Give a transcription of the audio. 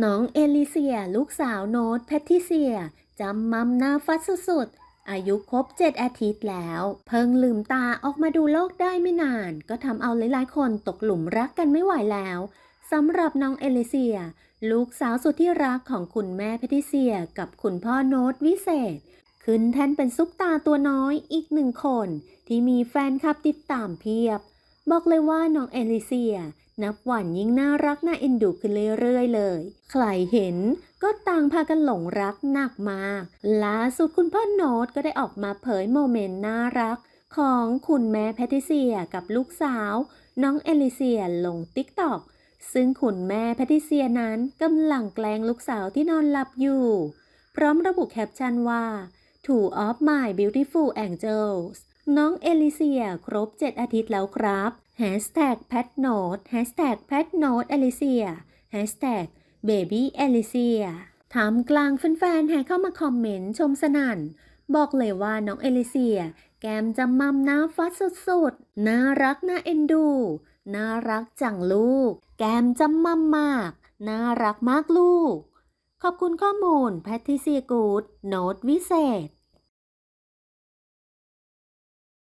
น้องเอลิเซีย ลูกสาวโน้ตแพทิเซีย จำมัมหน้าฟัดสุดๆ อายุครบ 7 อาทิตย์แล้ว เพิ่งลืมตาออกมาดูโลกได้ไม่นาน ก็ทำเอาหลายๆ คนตกหลุมรักกันไม่ไหวแล้วสำหรับน้องเอลิเซีย ลูกสาวสุดที่รักของคุณแม่แพทิเซีย กับคุณพ่อโน้ตวิเศษ ขึ้นแท่นเป็นซุปตาตัวน้อยอีกหนึ่งคน ที่มีแฟนคลับติดตามเพียบ บอกเลยว่าน้องเอลิเซีย นับวันยิ่งน่ารักน่าเอ็นดูขึ้นเรื่อยๆเลย ใครเห็นก็ต่างพากันหลงรักหนักมาก ล่าสุดคุณพ่อโน้ตก็ได้ออกมาเผยโมเมนต์น่ารัก ของคุณแม่แพทิเซียกับลูกสาว น้องเอลิเซียลงติ๊กต็อกซึ่งคุณแม่แพทิเซียนั้นกำลังแกล้งลูกสาวที่นอนหลับอยู่ พร้อมระบุแคปชั่นว่า Two of my beautiful angels น้องเอลิเซียครบ 7 อาทิตย์แล้วครับ Hashtag Pat Note Hashtag Pat Note Alicia Hashtag Baby Alicia ถามกลางแฟนๆแห่เข้ามาคอมเมนต์ชมสนัน่น บอกเลยว่าน้องเอลิเซีย แกมจำมัมน้าฟัดสุดๆ น่ารักน่าเอ็นดู น่ารักจังลูก แกมจำมัมมาก น่ารักมากลูก ขอบคุณข้อมูลแพทริเซียกูดโน้ตวิเศษ